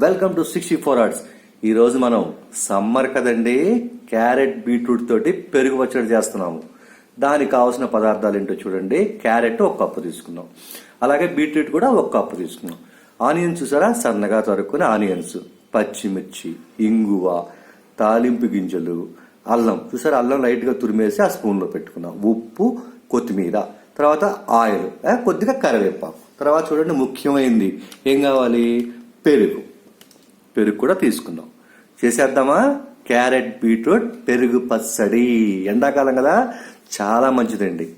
Welcome to sixty four hours ఈరోజు మనం summer కదండి క్యారెట్ బీట్రూట్ తోటి పెరుగు పచ్చడి చేస్తున్నాము. దానికి కావాల్సిన పదార్థాలు ఏంటో చూడండి. క్యారెట్ ఒక కప్పు తీసుకున్నాం. అలాగే బీట్రూట్ కూడా ఒక కప్పు తీసుకున్నాం. ఆనియన్స్ చూసారా? సన్నగా తరుక్కుని ఆనియన్స్. పచ్చిమిర్చి ఇంగువ తాలింపు గింజలు అల్లం. చూసారా? అల్లం లైట్గా తురిమేసి ఆ స్పూన్లో పెట్టుకున్నాం. ఉప్పు కొత్తిమీర తర్వాత ఆయిల్ కొద్దిగా కరివేపాకు. తర్వాత చూడండి ముఖ్యమైనది ఏం కావాలి? పెరుగు. పెరుగు కూడా తీసుకుందాం. చేసేద్దామా? క్యారెట్ బీట్రూట్ పెరుగు పచ్చడి. ఎండాకాలం కదా చాలా మంచిదండి.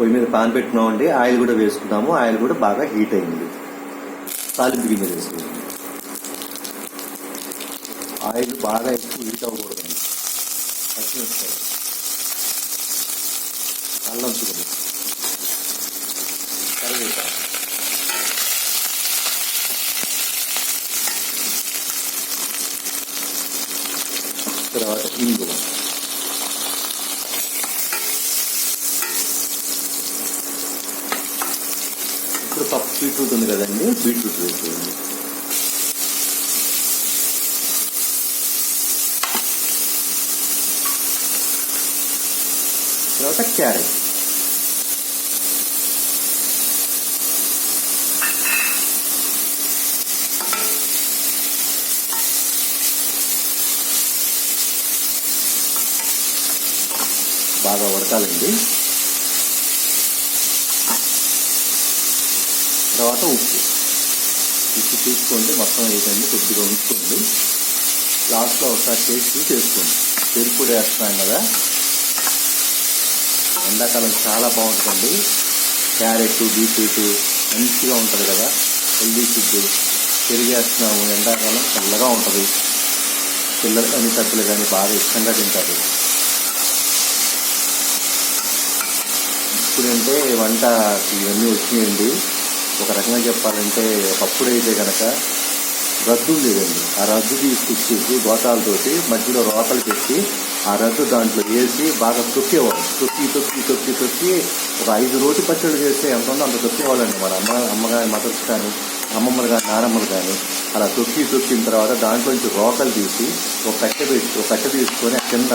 పొయ్యి మీద పాన్ పెట్టుకున్నామండి ఆయిల్ కూడా వేసుకుందాము. ఆయిల్ కూడా బాగా హీట్ అయింది. తాలింపు గిన్నె వేసుకుందాం. ఆయిల్ బాగా ఎక్కువ హీట్ అవ్వకూడదండి. పచ్చిమిరపకాయలు అల్లం చికెన్ కరివేపాకు. తర్వాత ఇంగువ ఇప్పుడు పప్పు బీట్రూట్ ఉంది కదండి బీట్రూట్ వేసేయండి తర్వాత క్యారెట్ బాగా ఉడకాలండి. తర్వాత ఉప్పు. ఉప్పు తీసుకోండి. మొత్తం వేయండి కొద్దిగా ఉంచుకోండి. లాస్ట్లో ఒకసారి టేస్ట్ చేసుకోండి. పెరుపుడు వేస్తున్నాం కదా. ఎండాకాలం చాలా బాగుంటుంది. క్యారెట్ బీట్రూట్ మంచిగా ఉంటుంది కదా. Healthy food. పెరిగేస్తున్నాము ఎండాకాలం చల్లగా ఉంటుంది. పిల్లలు కానీ పెద్దలు కానీ బాగా ఇష్టంగా తింటారు. ఇప్పుడంటే వంట ఇవన్నీ వచ్చినాయండి. ఒక రకంగా చెప్పాలంటే ఒకప్పుడు అయితే కనుక రద్దు లేదండి ఆ రద్దు తీసుకొచ్చేసి గోతాలతోటి మధ్యలో రోకలు పెట్టి ఆ రద్దు దాంట్లో వేసి బాగా తొక్కేవాడు తొక్కి తొక్కి తొక్కి తొక్కి ఒక ఐదు రోజు పచ్చడి చేస్తే ఎంత ఉందో అంత తొక్కేవాళ్ళండి మన అమ్మ అమ్మగారి మదర్స్ కానీ అమ్మమ్మలు కానీ నానమ్మలు కానీ అలా తొక్కి తొక్కిన తర్వాత దాంట్లోంచి రోకలు తీసి ఒక కట్టె పెట్టి ఒక కట్టె తీసుకొని ఆ కింద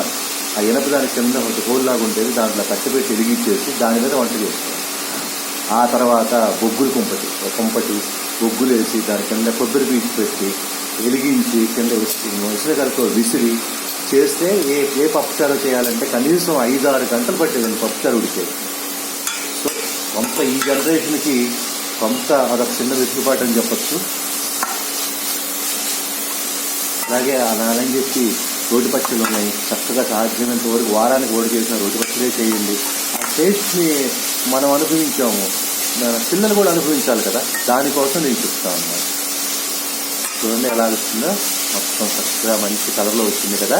ఆ ఇనప దాని కింద ఒక హోల్లాగా ఉండేది దాంట్లో కట్టెపెట్టి వెలిగించేసి దాని మీద వంట చేసుకోవాలి ఆ తర్వాత బొగ్గులు కుంపటి ఒక కుంపటి బొగ్గులు వేసి దాని కింద కొబ్బరి పీచు పెట్టి వెలిగించి కింద విసిరగలతో విసిరి చేస్తే ఏ ఏ పప్పుచారు చేయాలంటే కనీసం ఐదు ఆరు గంటలు పట్టేదండి పప్పుచారు ఉడికేది సో కొంత ఈ జనరేషన్కి కొంత అదొక చిన్న వెసులుబాటు అని చెప్పచ్చు. అలాగే ఆ నానని చెప్పి రోటి పచ్చళ్ళు ఉన్నాయి. చక్కగా సాధ్యమైనంత వరకు వారానికి ఓడి చేసిన రోటి పచ్చడే చేయండి. ఆ టేస్ట్ని మనం అనుభవించాము. మన పిల్లలు కూడా అనుభవించాలి కదా. దానికోసం నేను చెప్తాను అన్నమాట చూడండి ఎలా వస్తుందో. మొత్తం చక్కగా మంచి కలర్లో వచ్చింది కదా.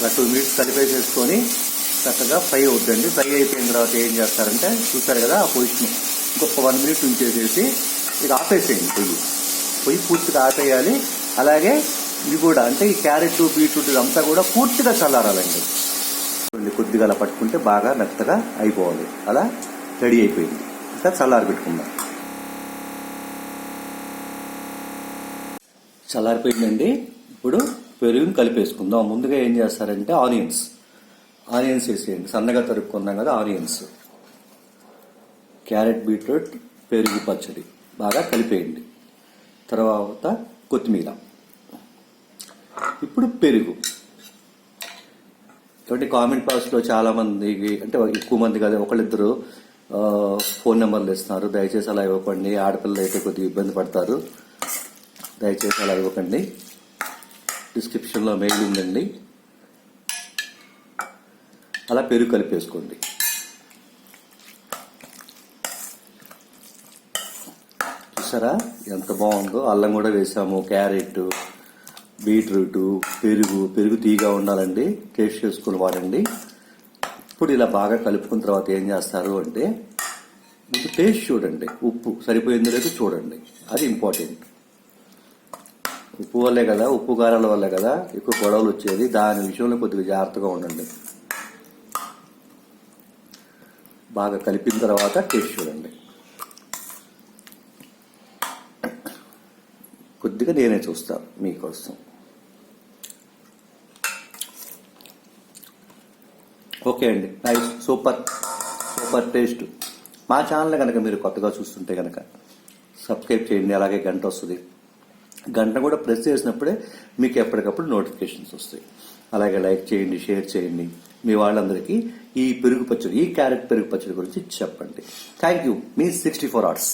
ఇలా టూ మినిట్స్ కలిపేసేసుకొని చక్కగా ఫ్రై అవుద్దండి. ఫ్రై అయిపోయిన తర్వాత ఏం చేస్తారంటే చూస్తారు కదా ఆ పొజిషన్. ఇంకొక వన్ మినిట్ ఉంచేసేసి ఇది ఆపేసేయండి పొయ్యి. పొయ్యి పూర్తిగా ఆపేయాలి. అలాగే ఇది కూడా అంటే ఈ క్యారెట్ బీట్రూట్ ఇదంతా కూడా పూర్తిగా చల్లారాలండి. కొన్ని కొద్దిగా అలా పట్టుకుంటే బాగా మెత్తగా అయిపోవాలి. అలా రెడీ అయిపోయింది. ఇంకా చల్లారి పెట్టుకుందాం. చల్లారిపోయిందండి. ఇప్పుడు పెరుగుని కలిపేసుకుందాం. ముందుగా ఏం చేస్తారంటే ఆనియన్స్. ఆనియన్స్ వేసేయండి. సన్నగా తరుపుకుందాం కదా ఆనియన్స్. క్యారెట్ బీట్రూట్ పెరుగు పచ్చడి బాగా కలిపేయండి. తర్వాత కొత్తిమీర. ఇప్పుడు పెరుగు. కాబట్టి కామెంట్ బాక్స్లో చాలామంది అంటే ఎక్కువ మంది కదా ఒకళ్ళిద్దరు ఫోన్ నెంబర్లు ఇస్తున్నారు దయచేసి అలా ఇవ్వకండి. ఆడపిల్లలు అయితే కొద్దిగా ఇబ్బంది పడతారు. దయచేసి అలా ఇవ్వకండి. డిస్క్రిప్షన్లో మెయిల్ ఉందండి. అలా పెరుగు కలిపేసుకోండి. చూసారా ఎంత బాగుందో. అల్లం కూడా వేసాము. క్యారెట్ బీట్రూట్ పెరుగు పెరుగు తీగా ఉండాలండి. టేస్ట్ చేసుకుని వాడండి. ఇప్పుడు ఇలా బాగా కలుపుకున్న తర్వాత ఏం చేస్తారు అంటే ఇప్పుడు టేస్ట్ చూడండి. ఉప్పు సరిపోయిందో లేదో చూడండి. అది ఇంపార్టెంట్. ఉప్పు వల్లే కదా ఉప్పు కారాల వల్లే కదా ఎక్కువ గొడవలు వచ్చేది. దాని విషయంలో కొద్దిగా జాగ్రత్తగా ఉండండి. బాగా కలిపిన తర్వాత టేస్ట్ చూడండి. కొద్దిగా నేనే చూస్తాను మీకోసం. ఓకే అండి నైస్ సూపర్ సూపర్ టేస్ట్. మా ఛానల్ కనుక మీరు కొత్తగా చూస్తుంటే కనుక సబ్స్క్రైబ్ చేయండి అలాగే గంట వస్తుంది. గంట కూడా ప్రెస్ చేసినప్పుడే మీకు ఎప్పటికప్పుడు నోటిఫికేషన్స్ వస్తాయి. అలాగే లైక్ చేయండి షేర్ చేయండి. మీ వాళ్ళందరికీ ఈ పెరుగు పచ్చడి ఈ క్యారెట్ పెరుగు పచ్చడి గురించి చెప్పండి. Thank you. Me sixty four hours.